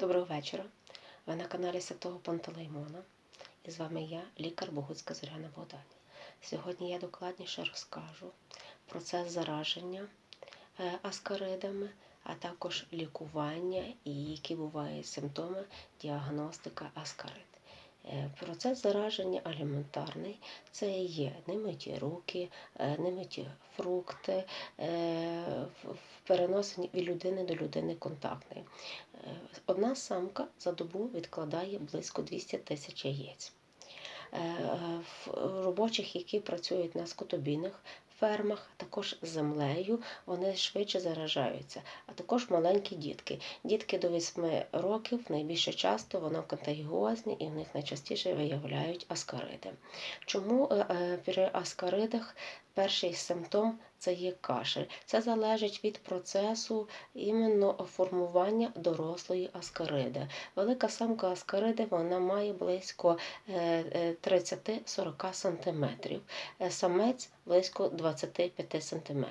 Доброго вечора. Ви на каналі Святого Пантелеймона. І з вами я, лікар Богуцька Зоряна Богдан. Сьогодні я докладніше розкажу процес зараження е, аскаридами, а також лікування і які бувають симптоми діагностика аскарид. Е, Процес зараження аліментарний це є немиті руки, е, немиті фрукти, е, переносині від людини до людини контактний. Одна самка за добу відкладає близько 200 тисяч яєць. В робочих, які працюють на скотобійних фермах, також землею, вони швидше заражаються. А також маленькі дітки. Дітки до 8 років найбільше часто вони контагіозні і в них найчастіше виявляють аскариди. Чому е, е, при аскаридах перший симптом це є кашель? Це залежить від процесу іменно формування дорослої аскариди. Велика самка аскариди вона має близько е, е, 30-40 см, самець близько 25 см.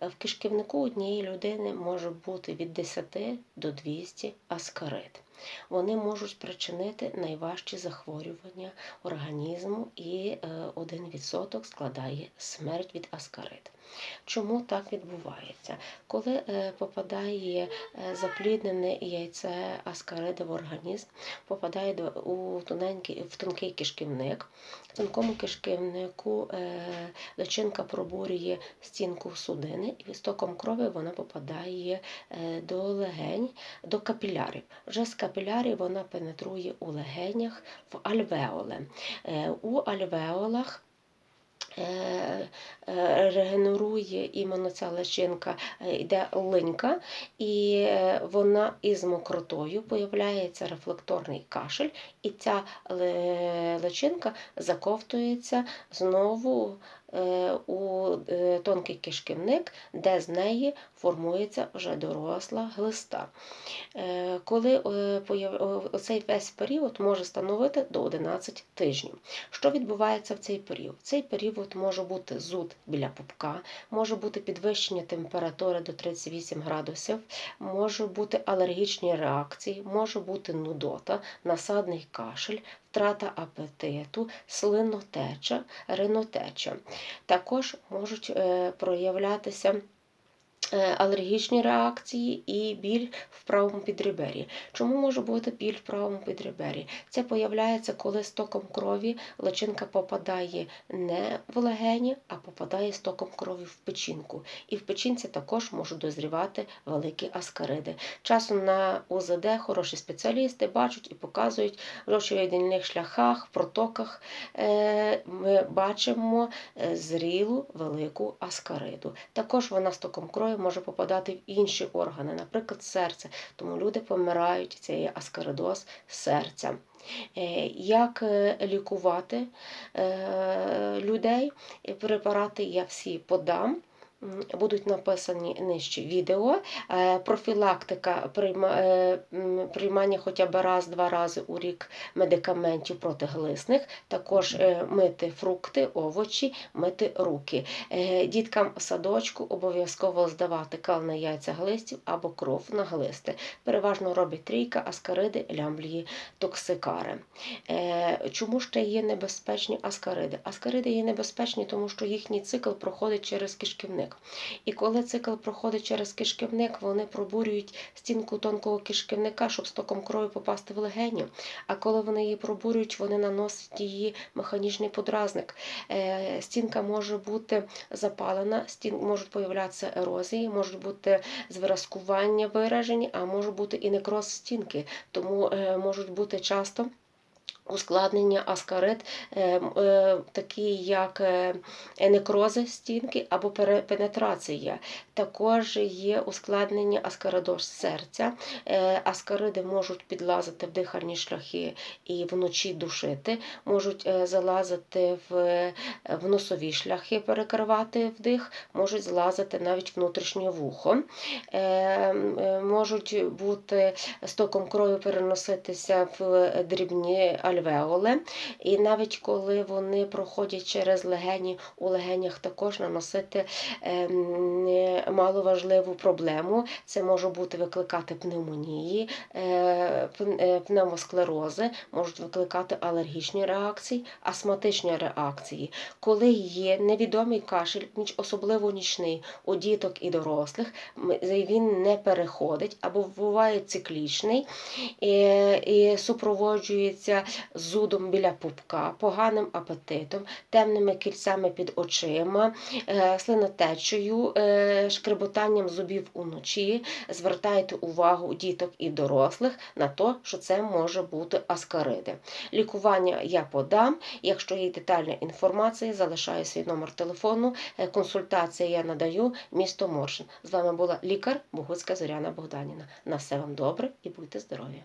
В кишківнику однієї людини може бути від 10 до 200 аскарид. Вони можуть причинити найважчі захворювання організму, і е, 1% складає смерть від аскарид. Чому так відбувається? Коли е, попадає е, запліднене яйце аскариди в організм, попадає у тоненький, в тонкий кишківник. В тонкому кишківнику е, личинка пробурює стінку судини, і стоком крові вона попадає е, до легень, до капілярів. Вже з капілярів вона пенетрує у легенях в альвеоли. Е, У альвеолах е, е, регенерує іменно ця личинка, йде линька, і вона із мокротою появляється рефлекторний кашель, і ця личинка заковтується знову у е, тонкий кишківник, де з неї формується вже доросла глиста. Е, Коли е, оцей весь період може становити до 11 тижнів. Що відбувається в цей період? Цей період може бути зуд біля пупка, може бути підвищення температури до 38 градусів, може бути алергічні реакції, може бути нудота, насадний кашель, втрата апетиту, слинотеча, ринотеча. Також можуть е, проявлятися алергічні реакції і біль в правому підребері. Чому може бути біль в правому підребері? Це появляється, коли стоком крові личинка попадає не в легені, а попадає стоком крові в печінку. І в печінці також можуть дозрівати великі аскариди. Часом на УЗД хороші спеціалісти бачать і показують в жовчовидільних шляхах, протоках. е, Ми бачимо е, зрілу велику аскариду. Також вона стоком крові може попадати в інші органи, наприклад, серце. Тому люди помирають, це є серця. Е, Як е, лікувати е, людей? Препарати я всі подам. Будуть написані нижче відео. Е, Профілактика е, приймання хоча б раз-два рази у рік медикаментів протиглисних, також е, мити фрукти, овочі, мити руки. Діткам в садочку обов'язково здавати кал на яйця глистів або кров на глисти. Переважно робить трійка, аскариди, лямблії, токсикари. Чому ще є небезпечні аскариди? Аскариди є небезпечні, тому що їхній цикл проходить через кишківник. І коли цикл проходить через кишківник, вони пробурюють стінку тонкого кишківника, щоб стоком крові попасти в легені. А коли вони її пробурюють, вони наносять її механічний подразник. Е, Стінка може бути запалена, стін можуть появлятися ерозії, можуть бути звиразкування виражені, а може бути і некроз стінки. Тому е, можуть бути часто. Ускладнення аскарид, е, такі як е, некрози стінки або пенетрація. Також є ускладнення аскаридоз серця. Е, Аскариди можуть підлазити в дихальні шляхи і вночі душити, можуть залазити в, носові шляхи, перекривати вдих, можуть злазити навіть внутрішнє вухо. Можуть бути стоком крові переноситися в дрібні альвеоли, альвеоли. І навіть коли вони проходять через легені, у легенях також наносити ем, е, маловажливу проблему. Це може бути викликати пневмонії, е, е, пневмосклерози, можуть викликати алергічні реакції, астматичні реакції. Коли є невідомий кашель, особливо нічний, у діток і дорослих, він не переходить або буває циклічний і, і супроводжується зудом біля пупка, поганим апетитом, темними кільцями під очима, е, слинотечею, е, шкреботанням зубів уночі. Звертайте увагу діток і дорослих на те, що це може бути аскариди. Лікування я подам. Якщо є детальна інформація, залишаю свій номер телефону. Е, Консультація я надаю місто Моршин. З вами була лікар Богуцька Зоряна Богданіна. На все вам добре і будьте здорові!